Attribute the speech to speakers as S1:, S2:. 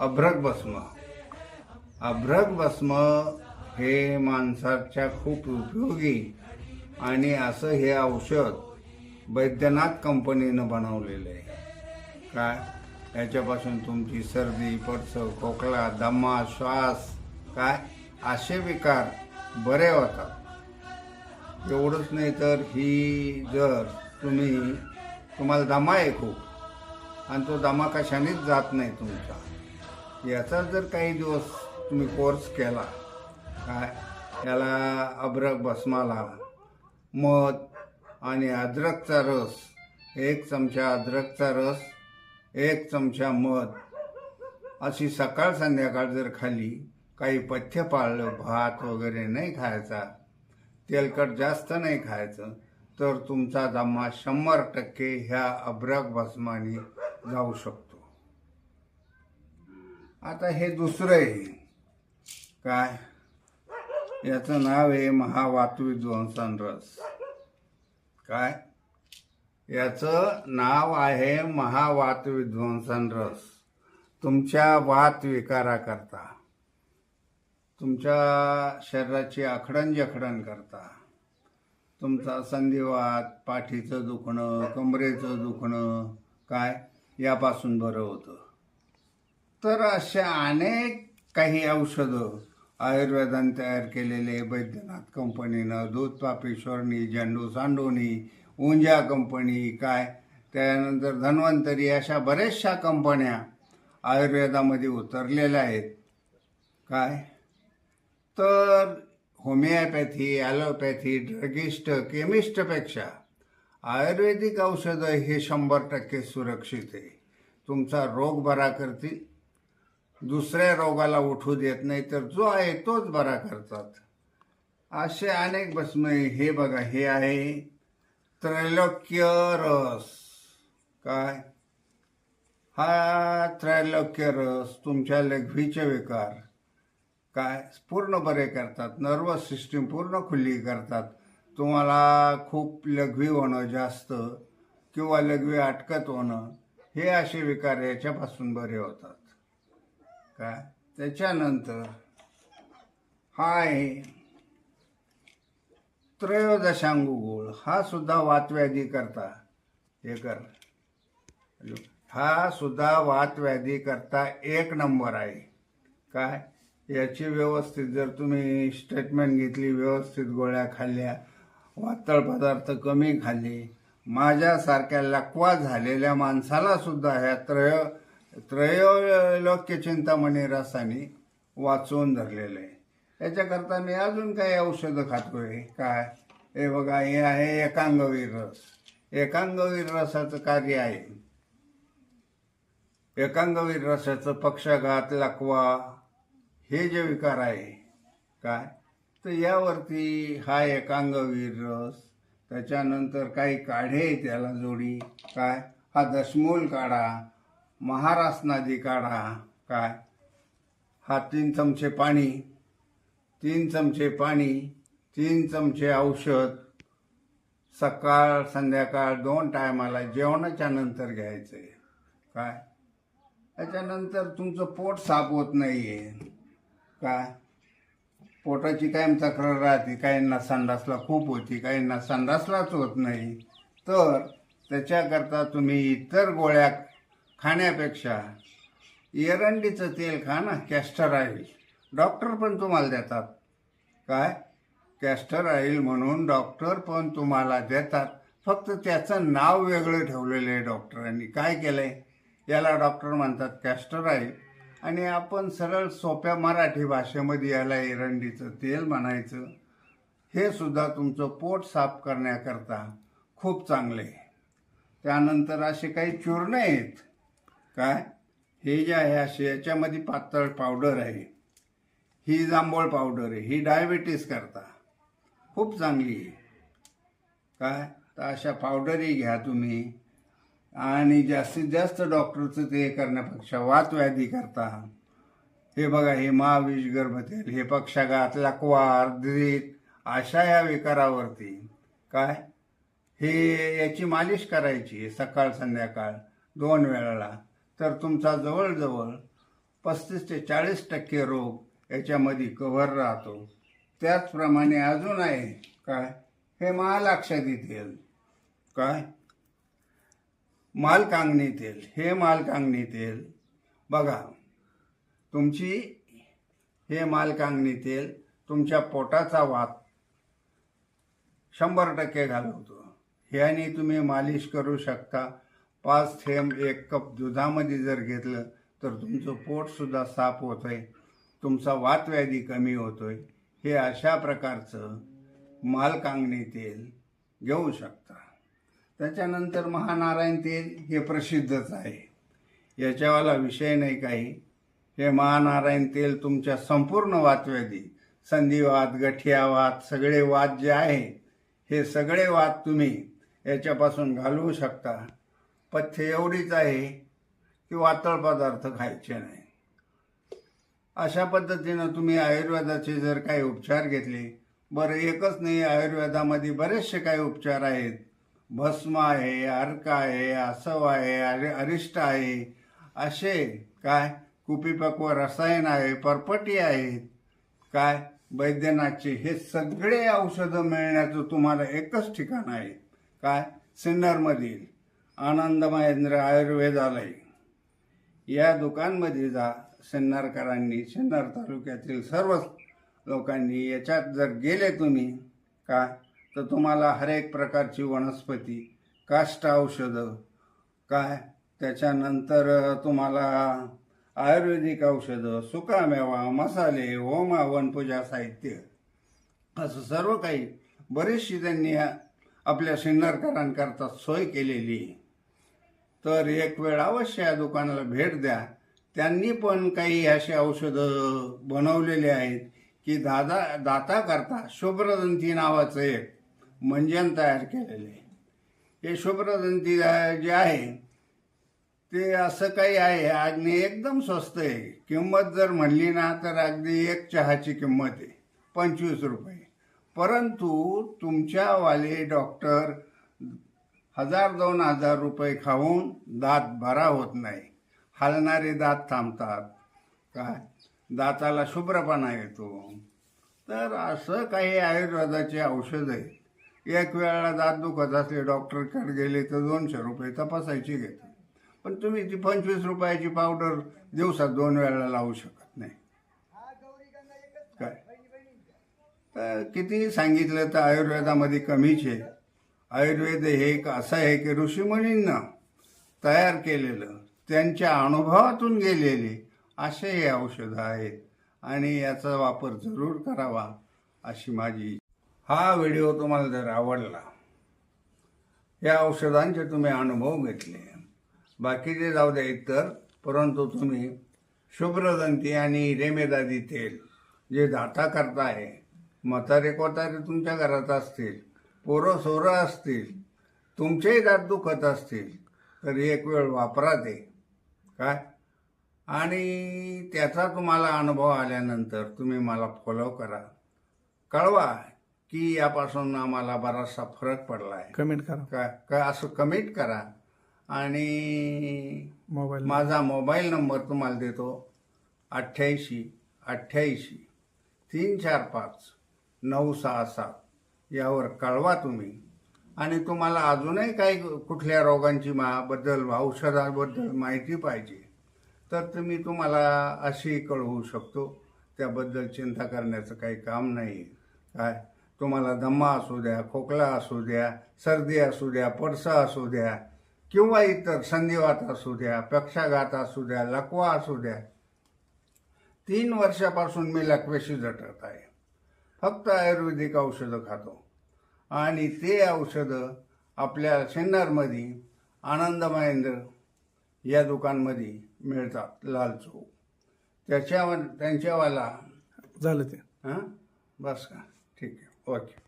S1: अभ्रक भस्म. अभ्रक भस्म हे माणसाच्या खूप उपयोगी आणि असं हे औषध वैद्यनाथ कंपनीनं बनवलेलं आहे. काय? याच्यापासून तुमची सर्दी पडसं खोकला दमा श्वास काय? असे विकार बरे होतात. एवढंच नाही तर ही जर तुम्ही तुम्हाला दमा आहे खूप. आणि तो दमा कशानेच जात नाही तुमचा. याचा जर काही दिवस तुम्ही कोर्स केला काय याला अद्रक भस्माला मध आणि अद्रकचा रस एक चमचा अद्रकचा रस एक चमचा मध अशी सकाळ संध्याकाळ जर खाली काही पथ्य पाळलं भात वगैरे नाही खायचा तेलकट जास्त नाही खायचं तर तुमचा जमा शंभर टक्के ह्या अब्रक भस्माने जाऊ शकतो. आता हे दुसरं आहे. काय? याचं नाव आहे महावातविध्वंसन रस काय? याचं नाव आहे महावातविध्वंसन रस तुमच्या वात विकाराकरता. तुमच्या शरीराची आखडण जखडण करता. तुमचा संधिवात पाठीचं दुखणं कमरेचं दुखणं काय? यापासून बरं होतं. तर अशा अनेक काही औषधं आयुर्वेदाने तयार केलेले बैद्यनाथ कंपनीनं दूध पापेश्वरनी झेंडू सांडोनी उंजा कंपनी काय? त्यानंतर धन्वंतरी अशा बऱ्याचशा कंपन्या आयुर्वेदामध्ये उतरलेल्या आहेत. काय? तर होमिओपॅथी ॲलोपॅथी ड्रगिस्ट केमिस्टपेक्षा आयुर्वेदिक औषधं हे शंभर टक्के सुरक्षित आहे. तुमचा रोग बरा करतील. दुसऱ्या रोगाला उठू देत नाही तर जो आहे तोच बरा करतात. असे अनेक भस्म हे बघा हे आहे त्रैलोक्य रस. काय? हा त्रैलोक्य रस तुमच्या लघवीचे विकार. काय? पूर्ण बरे करतात. नर्वस सिस्टीम पूर्ण खुली करतात. तुम्हाला खूप लघवी होणं जास्त किंवा लघवी अटकत होणं हे असे विकार याच्यापासून बरे होतात. काय त्याच्यानंतर हा आहे त्रयोदशांगू गोळ हा सुद्धा वातव्याधी करता हे कर. हा सुद्धा वातव्याधी करता एक नंबर आहे. काय याची व्यवस्थित जर तुम्ही स्टेटमेंट घेतली व्यवस्थित गोळ्या खाल्ल्या वातळ पदार्थ कमी खाल्ले माझ्यासारख्या लकवा झालेल्या माणसाला सुद्धा ह्या त्रय त्रयोलोक्य चिंतामणी रसाने वाचवून धरलेलं आहे. याच्याकरता मी अजून काही औषधं खातोय. काय? हे बघा हे आहे एकांगवीर रस. एकांगवीर रसाचं कार्य आहे. एकांगवीर रसाचं पक्षाघात लकवा हे जे विकार आहे काय? तर यावरती हा एकांगवीर रस त्याच्यानंतर काही काढे आहे त्याला जोडी काय? हा दशमूल काढा महारासनादी काढा काय? हा तीन चमचे पाणी तीन चमचे पाणी तीन चमचे औषध. सकाळ संध्याकाळ दोन टायमाला जेवणाच्या नंतर घ्यायचं. आहे काय? त्याच्यानंतर तुमचं पोट साफ होत नाही आहे काय? पोटाची कायम तक्रार राहते. काहींना संडासला खूप होती काहींना संडासलाच होत नाही. तर त्याच्याकरता तुम्ही इतर गोळ्या खाण्यापेक्षा एरंडीचं तेल खा ना कॅस्टर ऑइल. डॉक्टर पण तुम्हाला देतात. काय? कॅस्टर ऑइल म्हणून डॉक्टर पण तुम्हाला देतात. फक्त त्याचं नाव वेगळं ठेवलेलं आहे डॉक्टरांनी. काय केलं आहे याला डॉक्टर म्हणतात कॅस्टर ऑइल. आणि आपण सरळ सोप्या मराठी भाषेमध्ये याला एरंडीचं तेल म्हणायचं. हे सुद्धा तुमचं पोट साफ करण्याकरता खूप चांगले आहे. त्यानंतर असे काही चूर्ण आहेत. काय? हे जे आहे असे याच्यामध्ये पातळ पावडर आहे. ही जांभूळ पावडर आहे. ही डायबिटीस करता. खूप चांगली आहे. काय? तर अशा पावडरही घ्या तुम्ही. आणि जास्तीत जास्त डॉक्टरचं ते करण्यापेक्षा वातव्याधी करता. हे बघा हे महाविष गर्भतेल हे पक्षाघात लकवार द्रीत अशा या विकारावरती. काय? हे याची मालिश करायची सकाळ संध्याकाळ दोन वेळाला. तर तुमचा जवळजवळ पस्तीस ते चाळीस टक्के रोग याच्यामध्ये कव्हर राहतो. त्याचप्रमाणे अजून आहे काय? हे महालाक्षादी तेल काय? मालकांगणी तेल हे मालकांगणी तेल. बघा तुमची हे मालकांगणी तेल तुमच्या पोटाचा वात शंभर टक्के घालवतो. ह्याने तुम्ही मालिश करू शकता. पाच थेंब एक कप दुधामध्ये जर घेतलं तर तुमचं पोटसुद्धा साफ होतंय. तुमचा वातव्याधी कमी होतो आहे हे अशा प्रकारचं मालकांगणी तेल घेऊ शकता. त्याच्यानंतर महानारायण तेल हे प्रसिद्धच आहे. याच्यावाला विषय नाही काही. हे महानारायण तेल तुमच्या संपूर्ण वातव्याधी संधिवात गठियावात सगळे वाद जे आहे हे सगळे वाद तुम्ही याच्यापासून घालवू शकता. पथ्य एवढीच आहे की वातळ पदार्थ खायचे नाही. अशा पद्धतीनं तुम्ही आयुर्वेदाचे जर काही उपचार घेतले बरं एकच नाही आयुर्वेदामध्ये बरेचसे काही उपचार आहेत. भस्म आहे अर्क आहे आसव आहे अरि अरिष्ट आहे. असे काय? कुपीपक्व रसायन आहे परपटी आहेत. काय? वैद्यनाथचे हे सगळे औषधं मिळण्याचं तुम्हाला एकच ठिकाण आहे. काय? सिन्नरमधील. आनंद महेंद्र आयुर्वेदालय. या दुकानमध्ये जा सिन्नरकरांनी सिन्नर तालुक्यातील सर्व लोकांनी याच्यात जर गेले तुम्ही काय तर तुम्हाला हर एक प्रकारची वनस्पती काष्ट औषधं काय त्याच्यानंतर तुम्हाला आयुर्वेदिक औषधं सुकामेवा मसाले होमा वनपूजा साहित्य असं सर्व काही बरीचशी त्यांनी आपल्या सिन्नरकरांकरता सोय केलेली आहे. तर एक वेळ अवश्य या दुकानाला भेट द्या. त्यांनी पण काही अशी औषधं बनवलेली आहेत की दादा दाताकरता शुभ्रदंती नावाचं एक मंजन तयार केलेले आहे. हे शुभ्रदंती जे आहे ते असं काही आहे अगदी एकदम स्वस्त आहे. किंमत जर म्हणली ना तर अगदी एक चहाची किंमत आहे पंचवीस रुपये. परंतु तुमच्यावाले डॉक्टर हजार दोन हजार रुपये खाऊन दात भरा होत नाही. हलणारे दात थांबतात. काय? दाताला शुभ्रपणा येतो. तर असं काही आयुर्वेदाचे औषध आहे एक वेळेला दात दुखत असले डॉक्टरकडे गेले तर दोनशे रुपये तपासायची घेतात. पण तुम्ही ती पंचवीस रुपयाची पावडर दिवसात दोन वेळेला लावू शकत नाही. काय? तर किती सांगितलं तर आयुर्वेदामध्ये कमीच आहे. आयुर्वेद हे एक असं आहे की ऋषीमुनींना तयार केलेलं त्यांच्या अनुभवातून गेलेले असे हे औषधं आहेत आणि याचा वापर जरूर करावा अशी माझी हा व्हिडिओ तुम्हाला जर आवडला या औषधांचे तुम्ही अनुभव घेतले. बाकीचे जाऊ द्या इतर परंतु तुम्ही शुभ्रदंती आणि रेमेदादी तेल जे दाता करताय म्हातारे कोतारे तुमच्या घरात असतील पोरं सोरं असतील तुमचेही दात दुखत असतील तर एक वेळ वापरा ते. काय? आणि त्याचा तुम्हाला अनुभव आल्यानंतर तुम्ही मला फॉलो करा. कळवा की यापासून आम्हाला बराचसा फरक पडला आहे
S2: कमेंट करा.
S1: काय काय असं कमिट करा. आणि
S2: मोबाईल
S1: माझा मोबाईल नंबर तुम्हाला देतो. अठ्ठ्याऐंशी अठ्ठ्याऐंशी तीन चार पाच नऊ सहा सात. यावर कळवा तुम्ही. आणि तुम्हाला अजूनही काही कुठल्या रोगांची मा बद्दल औषधाबद्दल माहिती पाहिजे तर तुम्ही तुम्हाला अशी कळवू शकतो. त्याबद्दल चिंता करण्याचं काही काम नाही काय? तुम्हाला दम्मा असू द्या खोकला असू द्या सर्दी असू द्या पडसा असू द्या किंवा इतर संधिवात असू द्या पक्षाघात असू द्या लकवा असू द्या तीन वर्षापासून मी लकवेशी झटत आहे. फक्त आयुर्वेदिक औषधं खातो. आणि ते औषधं आपल्या सिन्नरमध्ये आनंद महेंद्र या दुकानमध्ये मिळतात लाल चौक त्याच्यावर त्यांच्यावाला
S2: झालं ते.
S1: हां? बस का. ठीक आहे. ओके.